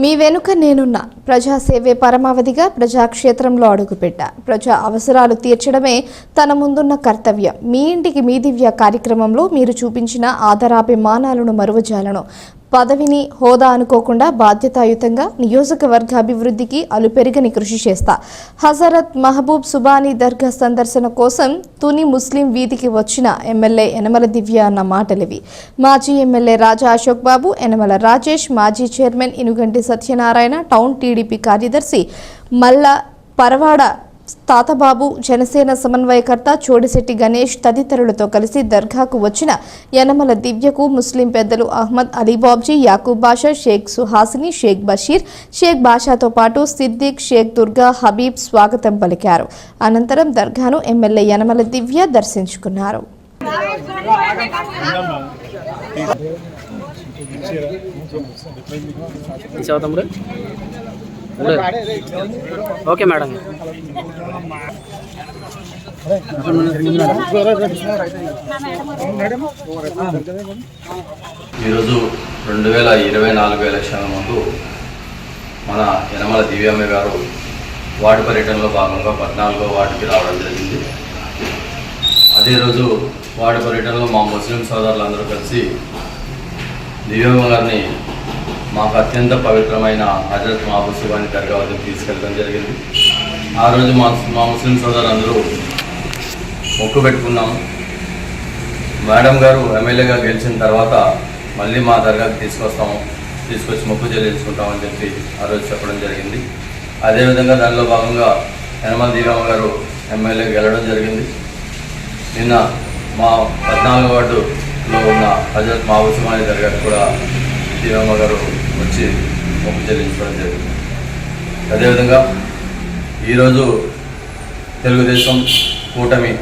మీ వెనుక నేనున్నా ప్రజాసేవే పరమావధిగా ప్రజాక్షేత్రంలో అడుగుపెట్ట. ప్రజా అవసరాలు తీర్చడమే తన ముందున్న కర్తవ్యం. మీ ఇంటికి మీ దివ్య కార్యక్రమంలో మీరు చూపించిన ఆదరాభిమానాలను మరువజాలను. పదవిని హోదా అనుకోకుండా బాధ్యతాయుతంగా నియోజకవర్గ అభివృద్ధికి అలుపెరగని కృషి చేస్తా. హజరత్ మహబూబ్ సుబానీ దర్గా సందర్శన కోసం తుని ముస్లిం వీధికి వచ్చిన ఎమ్మెల్యే యనమల దివ్య అన్న మాటలివి. మాజీ ఎమ్మెల్యే రాజా అశోక్ బాబు యనమల రాజేష్ మాజీ chairman Inuganti Satyanarayana town TDP కార్యదర్శి మల్ల పరవాడ తాతబాబు జనసేన సమన్వయకర్త చోడిశెట్టి గణేష్ తదితరులతో కలిసి దర్గాకు వచ్చిన యనమల దివ్యకు ముస్లిం పెద్దలు అహ్మద్ అలీబాబ్జీ యాకూబ్ బాషా షేక్ సుహాసిని షేక్ బషీర్ షేక్ బాషాతో పాటు సిద్దిక్ షేక్ దుర్గా హబీబ్ స్వాగతం పలికారు అనంతరం దర్గాను ఎమ్మెల్యే యనమల దివ్య దర్శించుకున్నారు ఇచ్చావా ఓకే మేడం. ఈరోజు రెండు వేల ఇరవై నాలుగు ఎలక్షన్ల ముందు మన యనమల దివ్యమ్మ గారు వార్డు పర్యటనలో భాగంగా పద్నాలుగో వార్డుకి రావడం జరిగింది. అదే రోజు వార్డు పర్యటనలో మా ముస్లిం సోదరులందరూ కలిసి దివ్యమ్మ గారిని మాకు అత్యంత పవిత్రమైన హజరత్ మహబూబ్ శివాని దర్గా వద్దకు తీసుకెళ్ళడం జరిగింది. ఆ రోజు మా మా ముస్లిం సోదరులందరూ మొక్కు పెట్టుకున్నాము. మేడం గారు ఎమ్మెల్యేగా గెలిచిన తర్వాత మళ్ళీ మా దర్గాకి తీసుకొస్తాము తీసుకొచ్చి మొక్కు చెల్లించుకుంటామని చెప్పి ఆ రోజు చెప్పడం జరిగింది. అదేవిధంగా దానిలో భాగంగా యనమల దీవమ్మ గారు ఎమ్మెల్యే గెలడం జరిగింది. నిన్న మా పద్నాలుగు వార్డులో ఉన్న హజరత్ మహబూసుమాని దర్గాకి కూడా దీవమ్మ గారు వచ్చి మొక్కు చెల్లించడం జరిగింది అదేవిధంగా ఈరోజు తెలుగుదేశం కూటమి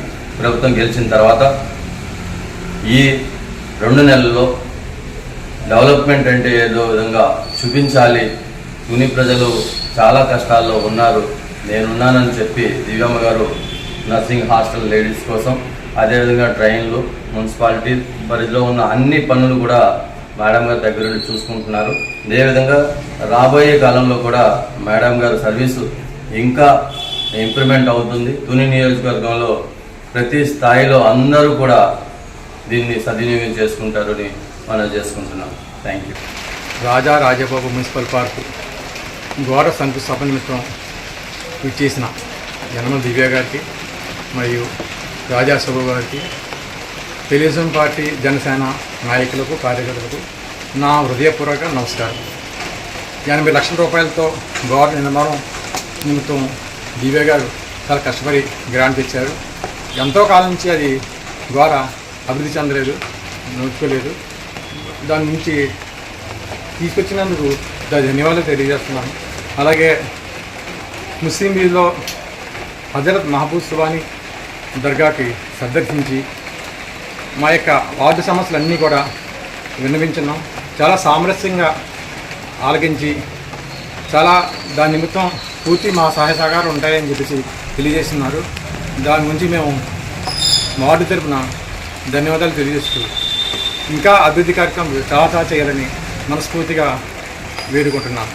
ప్రభుత్వం గెలిచిన తర్వాత ఈ రెండు నెలల్లో డెవలప్మెంట్ అంటే ఏదో విధంగా చూపించాలి. తుని ప్రజలు చాలా కష్టాల్లో ఉన్నారు. నేనున్నానని చెప్పి దివ్యమ్మ గారు నర్సింగ్ హాస్టల్ లేడీస్ కోసం అదేవిధంగా ట్రైన్లు మున్సిపాలిటీ పరిధిలో ఉన్న అన్ని పనులు కూడా మేడం గారి దగ్గర నుండి చూసుకుంటున్నారు. అదేవిధంగా రాబోయే కాలంలో కూడా మేడం గారు సర్వీసు ఇంకా ఇంప్రూవ్మెంట్ అవుతుంది. తుని నియోజకవర్గంలో ప్రతి స్థాయిలో అందరూ కూడా దీన్ని సద్వినియోగం చేసుకుంటారని మనం చేసుకుంటున్నాం. Thank you Raja Rajababu municipal park గోడ శంకుస్థాపన నిమిత్తం ఇచ్చేసిన యనమల దివ్య గారికి మరియు రాజా శుభ గారికి తెలుగుదేశం పార్టీ జనసేన నాయకులకు కార్యకర్తలకు నా హృదయపూర్వక నమస్కారం. ఎనభై లక్షల రూపాయలతో గవర్నర్ నిర్మాణం నిమిత్తం దివ్య గారు చాలా కష్టపడి గ్రాంట్ ఇచ్చారు. ఎంతో కాలం నుంచి అది ద్వారా అభివృద్ధి చెందలేదు నోచుకోలేదు దాని నుంచి తీసుకొచ్చినందుకు ధన్యవాదాలు తెలియజేస్తున్నాను. అలాగే ముస్లిం వీధిలో హజరత్ మహబూబ్ సుబాని దర్గాకి సందర్శించి మా యొక్క వార్డు సమస్యలన్నీ కూడా విన్నవించున్నాం. చాలా సామరస్యంగా ఆలకించి చాలా దాని నిమిత్తం పూర్తి మా సహాయ సహకారం ఉంటాయని చెప్పేసి తెలియజేస్తున్నారు. దాని గురించి మేము వార్డు తరపున ధన్యవాదాలు తెలియజేస్తూ ఇంకా అభివృద్ధి కార్యక్రమం చాలా చాలా చేయాలని మనస్ఫూర్తిగా వేడుకుంటున్నాను